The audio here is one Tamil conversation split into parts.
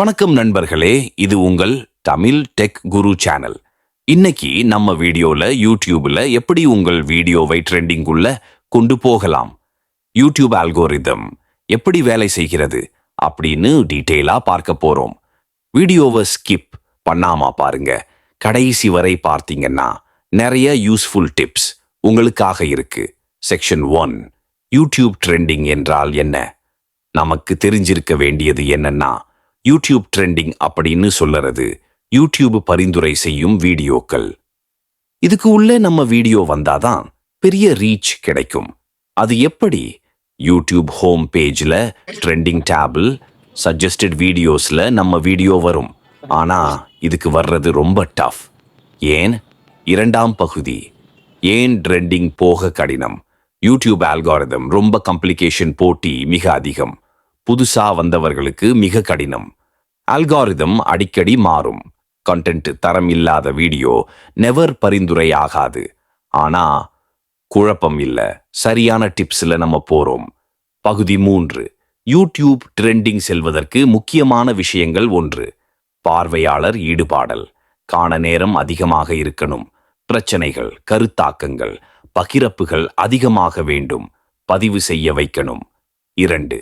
வணக்கம் நண்பர்களே இது உங்கள் தமிழ் டெக் குரு சேனல். இன்னைக்கு நம்ம வீடியோல யூடியூப்ல எப்படி உங்கள் வீடியோவை ட்ரெண்டிங்குள்ள கொண்டு போகலாம்? யூடியூப் அல்கோரிதம் எப்படி வேலை செய்கிறது அப்படின்னு டீட்டெயிலா பார்க்க போறோம். வீடியோவை ஸ்கிப் பண்ணாமா பாருங்க. கடைசி வரை பார்த்தீங்கன்னா நிறைய யூஸ்ஃபுல் டிப்ஸ் உங்களுக்காக இருக்கு. செக்ஷன் ஒன் யூடியூப் ட்ரெண்டிங் என்றால் என்ன? நமக்கு தெரிஞ்சிருக்க வேண்டியது என்னன்னா யூடியூப் ட்ரெண்டிங் அப்படின்னு சொல்லறது. யூடியூப் பரிந்துரை செய்யும் வீடியோக்கள். இதுக்கு உள்ளே நம்ம வீடியோ வந்தாதான் பெரிய ரீச் கிடைக்கும். அது எப்படி? யூடியூப் ஹோம் பேஜ்ல ட்ரெண்டிங் டேபிள் சஜஸ்டட் வீடியோஸ்ல நம்ம வீடியோ வரும். ஆனா இதுக்கு வர்றது ரொம்ப டஃப். ஏன்? இரண்டாம் பகுதி. ஏன் ட்ரெண்டிங் போக கடினம்? யூடியூப் ஆல்காரதம் ரொம்ப கம்ப்ளிகேஷன் போட்டி மிக அதிகம். புதுசா வந்தவர்களுக்கு மிக கடினம். அல்காரிதம் அடிக்கடி மாறும். கண்டென்ட் தரம் இல்லாத வீடியோ நெவர் பரிந்துரை ஆகாது ஆனா குழப்பம் இல்ல. சரியான டிப்ஸ்ல நம்ம போறோம். பகுதி மூன்று. யூடியூப் ட்ரெண்டிங் செல்வதற்கு முக்கியமான விஷயங்கள் ஒன்று. பார்வையாளர் ஈடுபாடல். காண நேரம் அதிகமாக இருக்கணும். பிரச்சனைகள் கருத்தாக்கங்கள் பகிரப்புகள் அதிகமாக வேண்டும். பதிவு செய்ய வைக்கணும். இரண்டு.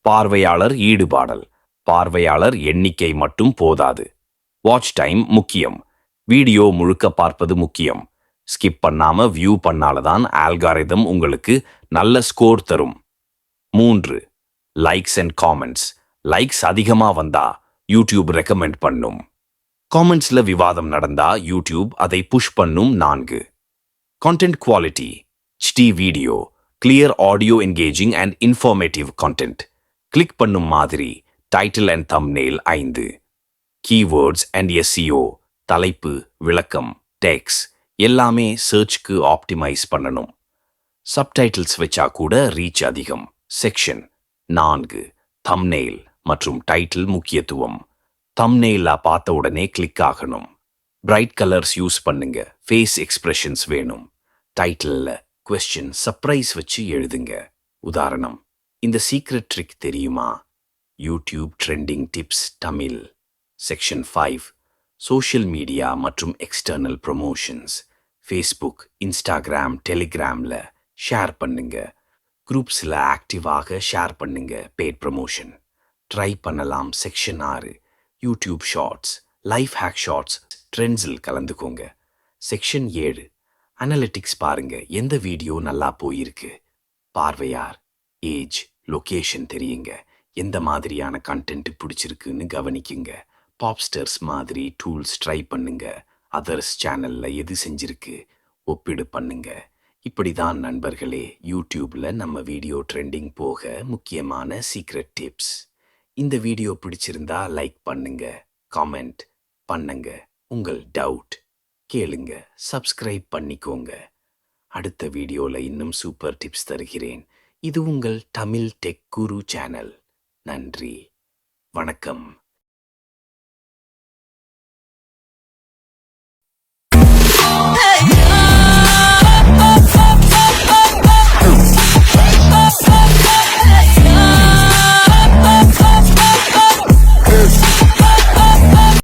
பார்வையாளர் ஈடுபாடல். பார்வையாளர் எண்ணிக்கை மட்டும் போதாது. வாட்ச் டைம் முக்கியம். வீடியோ முழுக்க பார்ப்பது முக்கியம். ஸ்கிப் பண்ணாம வியூ பண்ணாலதான் ஆல்காரிதம் உங்களுக்கு நல்ல ஸ்கோர் தரும். மூன்று லைக்ஸ் அண்ட் காமெண்ட்ஸ் லைக்ஸ் அதிகமா வந்தா யூடியூப் ரெக்கமெண்ட் பண்ணும். காமெண்ட்ஸ்ல விவாதம் நடந்தா யூடியூப் அதை புஷ் பண்ணும். நான்கு content quality HD video clear audio engaging and informative content click பண்ணும் மாதிரி டைட்டில் அண்ட் தம்னேல் ஐந்து. கீவேர்ட்ஸ் அண்ட் எஸ்சிஓ தலைப்பு விளக்கம் டெக்ஸ் எல்லாமே சர்ச்க்கு ஆப்டிமைஸ் பண்ணணும். சப்டைட்டில்ஸ் வச்சா கூட ரீச் அதிகம். செக்ஷன் நான்கு தம்ப்நெயில் மற்றும் டைட்டில் முக்கியத்துவம். தம்ப்நெயில பார்த்த உடனே கிளிக் ஆகணும். பிரைட் கலர்ஸ் யூஸ் பண்ணுங்க. ஃபேஸ் எக்ஸ்பிரஷன்ஸ் வேணும். டைட்டிலில் கொஸ்டின் சர்ப்ரைஸ் வச்சு எழுதுங்க. உதாரணம் இந்த சீக்ரெட் ட்ரிக் தெரியுமா? YouTube trending tips Tamil section five social media மற்றும் எக்ஸ்டர்னல் ப்ரொமோஷன்ஸ் ஃபேஸ்புக் இன்ஸ்டாகிராம் டெலிகிராமில் ஷேர் பண்ணுங்க. குரூப்ஸில் ஆக்டிவாக ஷேர் பண்ணுங்க பேட் ப்ரொமோஷன் ட்ரை பண்ணலாம் செக்ஷன் ஆறு YouTube shorts life hack shorts ட்ரெண்ட்ஸில் கலந்துக்கோங்க. செக்ஷன் ஏழு அனலிட்டிக்ஸ் பாருங்க எந்த வீடியோ நல்லா போயிருக்கு? பார்வையார் ஏஜ் லொகேஷன் தெரியுங்க. எந்த மாதிரியான கண்டென்ட் பிடிச்சிருக்குன்னு கவனிக்குங்க. பாப்ஸ்டர்ஸ் மாதிரி டூல்ஸ் ட்ரை பண்ணுங்க. அதர்ஸ் சேனல்ல எது செஞ்சிருக்கு ஒப்பிடு பண்ணுங்க. இப்படி தான் நண்பர்களே யூடியூப்ல நம்ம வீடியோ ட்ரெண்டிங் போக முக்கியமான சீக்ரெட் டிப்ஸ் இந்த வீடியோ பிடிச்சிருந்தா லைக் பண்ணுங்க காமெண்ட் பண்ணுங்க உங்கள் டவுட் கேளுங்க சப்ஸ்கிரைப் பண்ணிக்கோங்க. அடுத்த வீடியோல இன்னும் சூப்பர் டிப்ஸ் தருகிறேன். இது உங்கள் தமிழ் டெக் குரு சேனல் நன்றி. வணக்கம்.